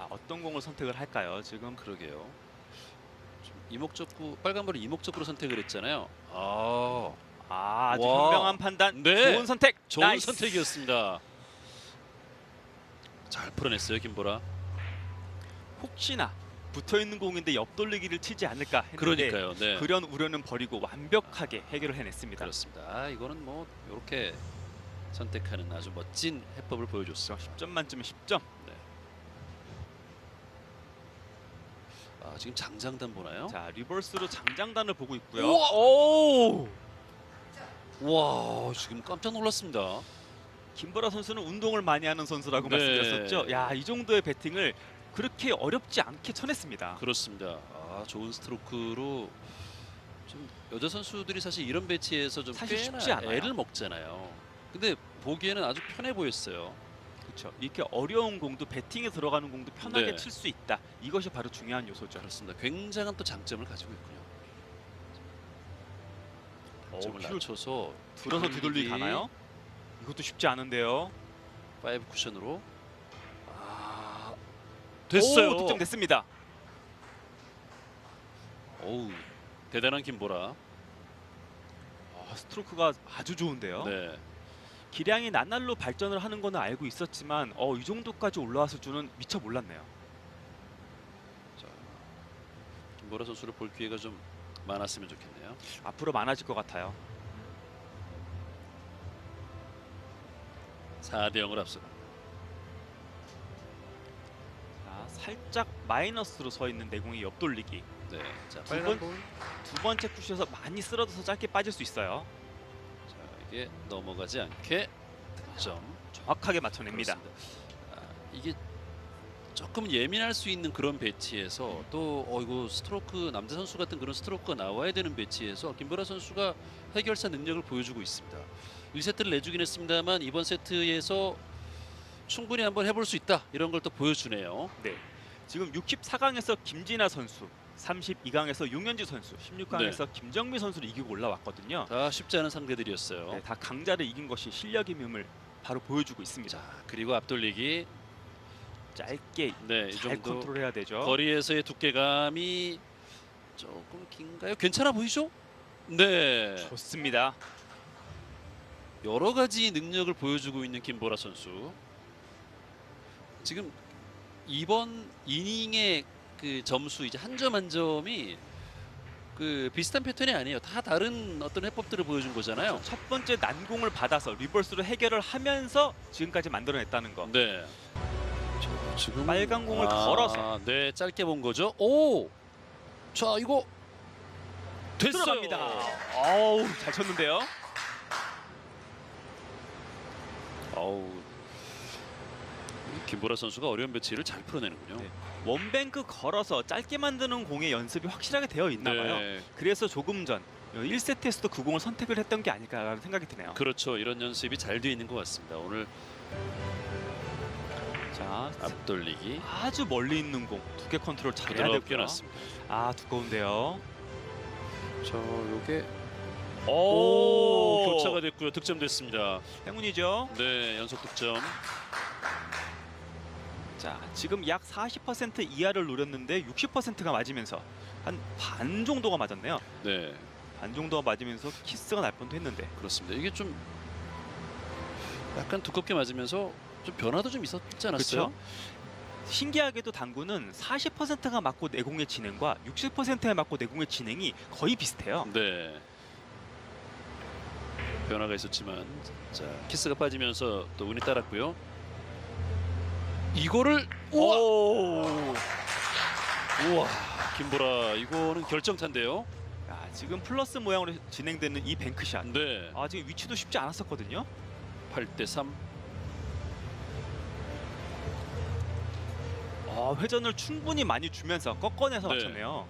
자 어떤 공을 선택을 할까요? 지금 그러게요. 좀 이목적구 빨간볼을 이목적으로 선택을 했잖아요. 아, 아, 아주 와. 현명한 판단, 네. 좋은 선택, 좋은 나이스. 선택이었습니다. 잘 풀어냈어요 김보라. 혹시나 붙어 있는 공인데 옆돌리기를 치지 않을까 했는데 그러니까요. 네. 그런 우려는 버리고 완벽하게 해결을 해냈습니다. 그렇습니다. 아, 이거는 뭐 이렇게 선택하는 아주 멋진 해법을 보여줬습니다. 10점 만점에 10점. 아, 지금 장장단 보나요? 자 리버스로 장장단을 보고 있고요. 우와! 오! 와, 지금 깜짝 놀랐습니다. 김보라 선수는 운동을 많이 하는 선수라고 네. 말씀드렸었죠. 야, 이 정도의 배팅을 그렇게 어렵지 않게 쳐냈습니다. 그렇습니다. 아, 좋은 스트로크로 좀 여자 선수들이 사실 이런 배치에서 좀 사실 꽤나 쉽지 않아요. 애를 먹잖아요. 근데 보기에는 아주 편해 보였어요. 그렇죠. 이렇게 어려운 공도 배팅에 들어가는 공도 편하게 네. 칠 수 있다. 이것이 바로 중요한 요소죠. 그렇습니다. 굉장한 또 장점을 가지고 있군요. 점을 큐. 낮춰서 들어서 뒤돌리 가나요? 이것도 쉽지 않은데요. 파이브 쿠션으로 아, 됐어요. 오, 득점 됐습니다. 어우, 대단한 김보라. 아, 스트로크가 아주 좋은데요. 네. 기량이 나날로 발전을 하는 거는 알고 있었지만 어, 이 정도까지 올라왔을 줄은 미처 몰랐네요. 자, 김보라 선수를 볼 기회가 좀 많았으면 좋겠네요. 앞으로 많아질 것 같아요. 4대 0을 앞서. 자, 살짝 마이너스로 서 있는 내공의 옆돌리기. 네. 자, 두 번- 볼. 두 번째 푸시에서 많이 쓰러져서 짧게 빠질 수 있어요. 자, 이게 넘어가지 않게 득점. 정확하게 맞춰냅니다. 아, 이게 조금 예민할 수 있는 그런 배치에서 또 어이구 스트로크 남자 선수 같은 그런 스트로크가 나와야 되는 배치에서 김보라 선수가 해결사 능력을 보여주고 있습니다. 1세트를 내주긴 했습니다만 이번 세트에서 충분히 한번 해볼 수 있다 이런 걸 또 보여주네요. 네. 지금 64강에서 김진아 선수, 32강에서 용현지 선수, 16강에서 네. 김정미 선수를 이기고 올라왔거든요. 다 쉽지 않은 상대들이었어요. 네, 다 강자를 이긴 것이 실력임을 바로 보여주고 있습니다. 자 그리고 앞돌리기 짧게 네, 이잘 정도 컨트롤해야 되죠. 거리에서의 두께감이 조금 긴가요? 괜찮아 보이죠? 네. 좋습니다. 여러 가지 능력을 보여주고 있는 김보라 선수. 지금 이번 이닝의 그 점수 이제 한 점 한 점이 그 비슷한 패턴이 아니에요. 다 다른 어떤 해법들을 보여준 거잖아요. 첫 번째 난공을 받아서 리버스로 해결을 하면서 지금까지 만들어냈다는 거. 네. 자, 지금 빨간 공을 걸어서. 네, 짧게 본 거죠. 오. 자, 이거 됐어요. 들어갑니다. 어우, 잘 쳤는데요. 어우. 김보라 선수가 어려운 배치를 잘 풀어내는군요. 네. 원뱅크 걸어서 짧게 만드는 공의 연습이 확실하게 되어 있나 봐요. 네. 그래서 조금 전 1세트에서도 그 공을 선택을 했던 게 아닐까라는 생각이 드네요. 그렇죠. 이런 연습이 잘 돼 있는 것 같습니다. 오늘 자, 앞돌리기 아주 멀리 있는 공 두개 컨트롤 잘해야 되고요. 놨습니다. 아 두꺼운데요. 저 요게 오, 오 교차가 됐고요. 득점됐습니다. 행운이죠. 네, 연속 득점. 자 지금 약 40% 이하를 노렸는데 60%가 맞으면서 한 반 정도가 맞았네요. 네, 반 정도가 맞으면서 키스가 날 뻔도 했는데 그렇습니다. 이게 좀 약간 두껍게 맞으면서 좀 변화도 좀 있었지 않았어요? 신기하게도 당구는 40%가 맞고 내공의 진행과 60%에 맞고 내공의 진행이 거의 비슷해요. 네. 변화가 있었지만 자 키스가 빠지면서 또 운이 따랐고요. 이거를 우와 오. 우와 김보라 이거는 결정타인데요. 야, 지금 플러스 모양으로 진행되는 이 뱅크샷. 네. 아 지금 위치도 쉽지 않았었거든요. 8대 3. 아, 회전을 충분히 많이 주면서 꺾어내서 네. 맞췄네요.